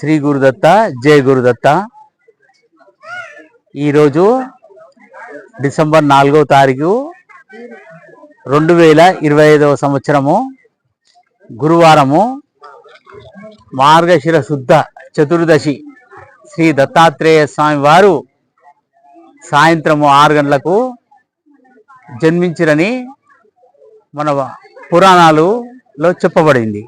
శ్రీ గురుదత్త జయ గురుదత్త. ఈరోజు డిసెంబర్ నాలుగవ తారీఖు రెండు వేల ఇరవై ఐదవ సంవత్సరము గురువారము మార్గశిర శుద్ధ చతుర్దశి శ్రీ దత్తాత్రేయ స్వామి వారు సాయంత్రము ఆరు గంటలకు జన్మించిరని మన పురాణాలులో చెప్పబడింది.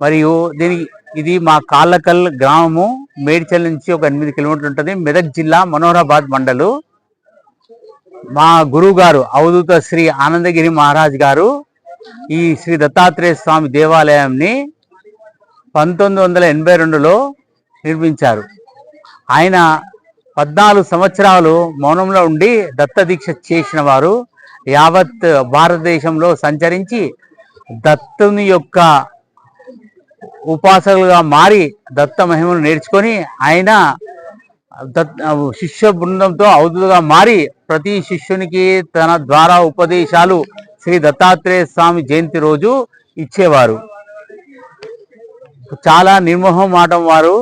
మరియు దీని ఇది మా కాళ్ళకల్ గ్రామము మేడ్చల్ నుంచి ఒక ఎనిమిది కిలోమీటర్లు ఉంటుంది. మెదక్ జిల్లా మనోహరాబాద్ మండలు. మా గురువు గారు అవధూత శ్రీ ఆనందగిరి మహారాజ్ గారు ఈ శ్రీ దత్తాత్రేయ స్వామి దేవాలయాన్ని పంతొమ్మిది వందల ఎనభై రెండులో నిర్మించారు. ఆయన పద్నాలుగు సంవత్సరాలు మౌనంలో ఉండి దత్త దీక్ష చేసిన వారు యావత్ భారతదేశంలో సంచరించి దత్తుని యొక్క ఉపాసకులుగా మారి దత్త మహిమను నేర్చుకొని ఆయన దత్ శిష్య బృందంతో అవధులుగా మారి ప్రతి శిష్యునికి తన ద్వారా ఉపదేశాలు శ్రీ దత్తాత్రేయ స్వామి జయంతి రోజు ఇచ్చేవారు. చాలా నిర్మోహమాటం వారు.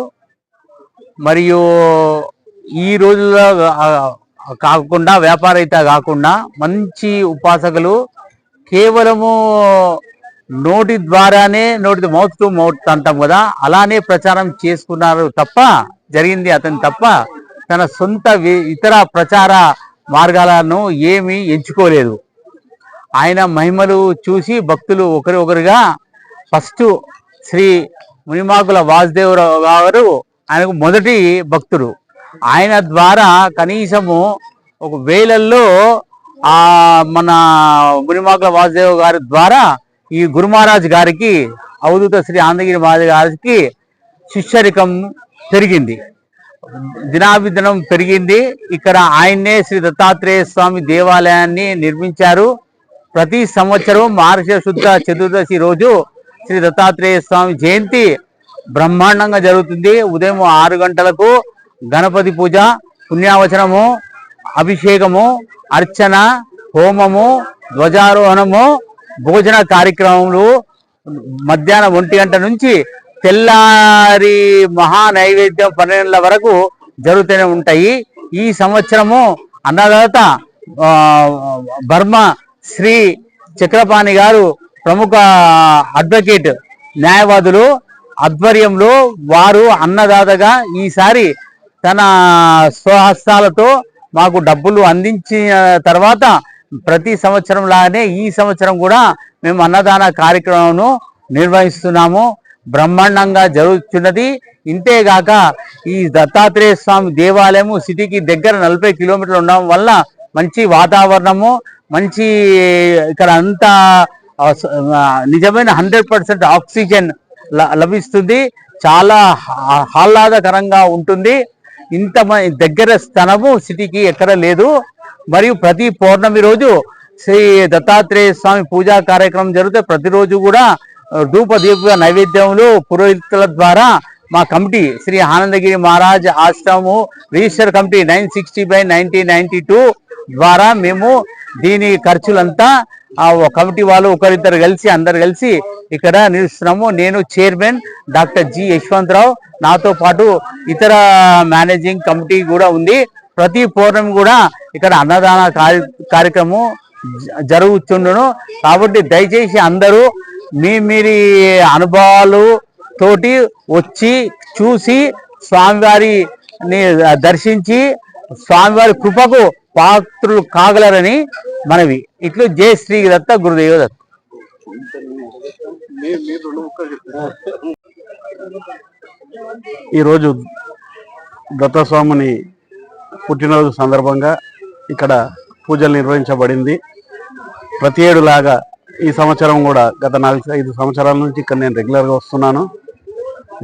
మరియు ఈ రోజుల్లో కాకుండా వ్యాపారయిత కాకుండా మంచి ఉపాసకులు కేవలము నోటి ద్వారానే నోటి మౌత్ టు మౌత్ అంటాం కదా అలానే ప్రచారం చేసుకున్నారు తప్ప జరిగింది అతను తప్ప తన సొంత వి- ఇతర ప్రచార మార్గాలను ఏమీ ఎంచుకోలేదు. ఆయన మహిమలు చూసి భక్తులు ఒకరి ఒకరిగా ఫస్ట్ శ్రీ మునిమాకుల వాసుదేవరావు గారు ఆయనకు మొదటి భక్తుడు. ఆయన ద్వారా కనీసము ఒక వేలల్లో మన మునిమాకుల వాసుదేవ గారి ద్వారా ఈ గురు మహారాజ్ గారికి అవధూత శ్రీ ఆందగిరి మహారాజ్ గారికి శిష్యరికం పెరిగింది. దినాభిదినం పెరిగింది. ఇక్కడ ఆయన్నే శ్రీ దత్తాత్రేయ స్వామి దేవాలయాన్ని నిర్మించారు. ప్రతి సంవత్సరం మార్గ శుద్ధ చతుర్దశి రోజు శ్రీ దత్తాత్రేయ స్వామి జయంతి బ్రహ్మాండంగా జరుగుతుంది. ఉదయం ఆరు గంటలకు గణపతి పూజ పుణ్యావచనము అభిషేకము అర్చన హోమము ధ్వజారోహణము భోజన కార్యక్రమంలో మధ్యాహ్నం ఒంటి గంట నుంచి తెల్లారి మహా నైవేద్యం పన్నెండుల వరకు జరుగుతూనే ఉంటాయి. ఈ సంవత్సరము అన్నదాత బర్మ శ్రీ చక్రపాణి గారు ప్రముఖ అడ్వకేట్ న్యాయవాదులు ఆధ్వర్యంలో వారు అన్నదాతగా ఈసారి తన స్వహస్తాలతో మాకు డబ్బులు అందించిన తర్వాత ప్రతి సంవత్సరం లాగానే ఈ సంవత్సరం కూడా మేము అన్నదాన కార్యక్రమంను నిర్వహిస్తున్నాము. బ్రహ్మాండంగా జరుగుతున్నది. ఇంతేగాక ఈ దత్తాత్రేయ స్వామి దేవాలయము సిటీకి దగ్గర నలభై కిలోమీటర్లు ఉండడం వల్ల మంచి వాతావరణము మంచి ఇక్కడ అంతా నిజమైన హండ్రెడ్ పర్సెంట్ ఆక్సిజన్ ల- లభిస్తుంది. చాలా ఆహ్లాదకరంగా ఉంటుంది. ఇంత మ- దగ్గర స్థలము సిటీకి ఎక్కడ లేదు. మరియు ప్రతి పౌర్ణమి రోజు శ్రీ దత్తాత్రేయ స్వామి పూజా కార్యక్రమం జరిగితే ప్రతిరోజు కూడా ధూప దీప నైవేద్యములు పురోహితుల ద్వారా మా committee Shri Anandagiri Maharaj ఆశ్రమము register committee nine sixty by nineteen ninety two ద్వారా మేము దీని ఖర్చులంతా ఆ కమిటీ వాళ్ళు ఒకరిద్దరు కలిసి అందరు కలిసి ఇక్కడ నిలుస్తున్నాము. నేను చైర్మన్ డాక్టర్ జి యశ్వంతరావు నాతో పాటు ఇతర మేనేజింగ్ కమిటీ కూడా ఉంది. ప్రతి పౌర్ణమి కూడా ఇక్కడ అన్నదాన కార్య- కార్యక్రమం జ- జరుగుతుండును. కాబట్టి దయచేసి అందరూ మీ మీరి అనుభవాలు తోటి వచ్చి చూసి స్వామివారిని దర్శించి స్వామివారి కృపకు పాత్రులు కాగలరని మనవి. ఇట్లు జై శ్రీ దత్త గురుదేవ దత్త ఈరోజు దత్తస్వామిని పుట్టినరోజు సందర్భంగా ఇక్కడ పూజలు నిర్వహించబడింది. ప్రతి ఏడు లాగా ఈ సంవత్సరం కూడా గత నాలుగు ఐదు సంవత్సరాల నుంచి ఇక్కడ నేను రెగ్యులర్గా వస్తున్నాను.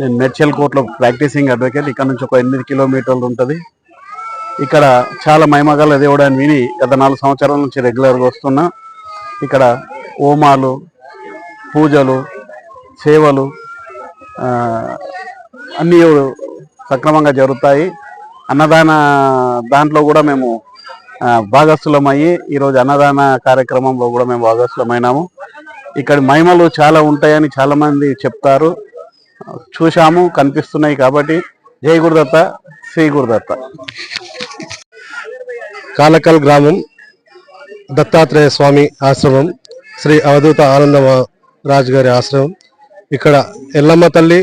నేను మెడ్చల్ కోర్టులో ప్రాక్టీసింగ్ అడ్వకేట్. ఇక్కడ నుంచి ఒక ఎనిమిది కిలోమీటర్లు ఉంటుంది. ఇక్కడ చాలా మహిమగల దేవుడు అని విని గత నాలుగు సంవత్సరాల నుంచి రెగ్యులర్గా వస్తున్నా. ఇక్కడ హోమాలు పూజలు సేవలు అన్నీ సక్రమంగా జరుగుతాయి. అన్నదాన దాంట్లో కూడా మేము భాగస్థులమయ్యి ఈరోజు అన్నదాన కార్యక్రమంలో కూడా మేము భాగస్థులమైనాము. ఇక్కడ మహిమలు చాలా ఉంటాయని చాలామంది చెప్తారు. చూశాము కనిపిస్తున్నాయి కాబట్టి జై గురుదత్త శ్రీ గురుదత్త. కాలకల్ గ్రామం దత్తాత్రేయ స్వామి ఆశ్రమం శ్రీ అవధూత ఆనంద రాజు గారి ఆశ్రమం. ఇక్కడ ఎల్లమ్మ తల్లి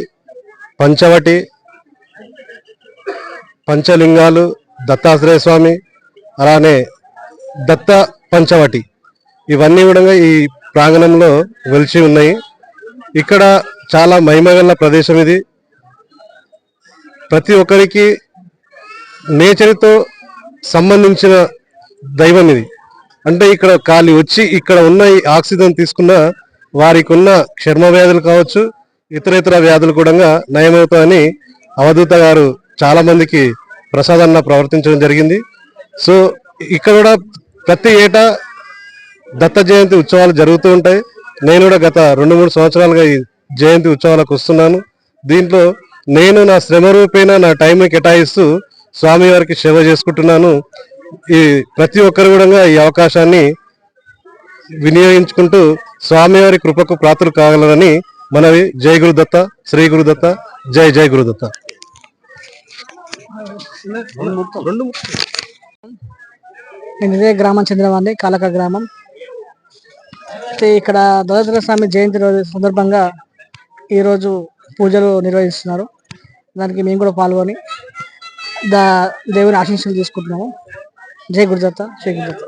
పంచవటి పంచలింగాలు దత్తాత్రేయ స్వామి అలానే దత్త పంచవటి. ఇవన్నీ కూడా ఈ ప్రాంగణంలో వెలిచి ఉన్నాయి. ఇక్కడ చాలా మహిమగల ప్రదేశం ఇది. ప్రతి ఒక్కరికి నేచర్తో సంబంధించిన దైవం ఇది. అంటే ఇక్కడ ఖాళీ వచ్చి ఇక్కడ ఉన్న ఈ ఆక్సిజన్ తీసుకున్న వారికి ఉన్న క్షర్మ వ్యాధులు కావచ్చు ఇతర ఇతర వ్యాధులు కూడా నయమవుతాయని అవధూత గారు చాలా మందికి ప్రవర్తించడం జరిగింది. సో ఇక్కడ కూడా ప్రతి ఏటా దత్త జయంతి ఉత్సవాలు జరుగుతూ ఉంటాయి. నేను కూడా గత రెండు మూడు సంవత్సరాలుగా ఈ జయంతి ఉత్సవాలకు వస్తున్నాను. దీంట్లో నేను నా శ్రమ రూపేణ నా టైం కేటాయిస్తూ స్వామివారికి సేవ చేసుకుంటున్నాను. ఈ ప్రతి ఒక్కరు కూడా ఈ అవకాశాన్ని వినియోగించుకుంటూ స్వామివారి కృపకు ప్రాతులు కాగలరని మనవి. జై గురుదత్త శ్రీ గురుదత్త జై జై గురుదత్త నేను ఇదే గ్రామం చెందినవాడిని కాలక గ్రామం. అయితే ఇక్కడ దొరద్ర స్వామి జయంతి రోజు సందర్భంగా ఈరోజు పూజలు నిర్వహిస్తున్నారు. దానికి మేము కూడా పాల్గొని దా దేవుని ఆశీస్సులు తీసుకుంటున్నాము. జై గురుదత్త జై గురుదత్త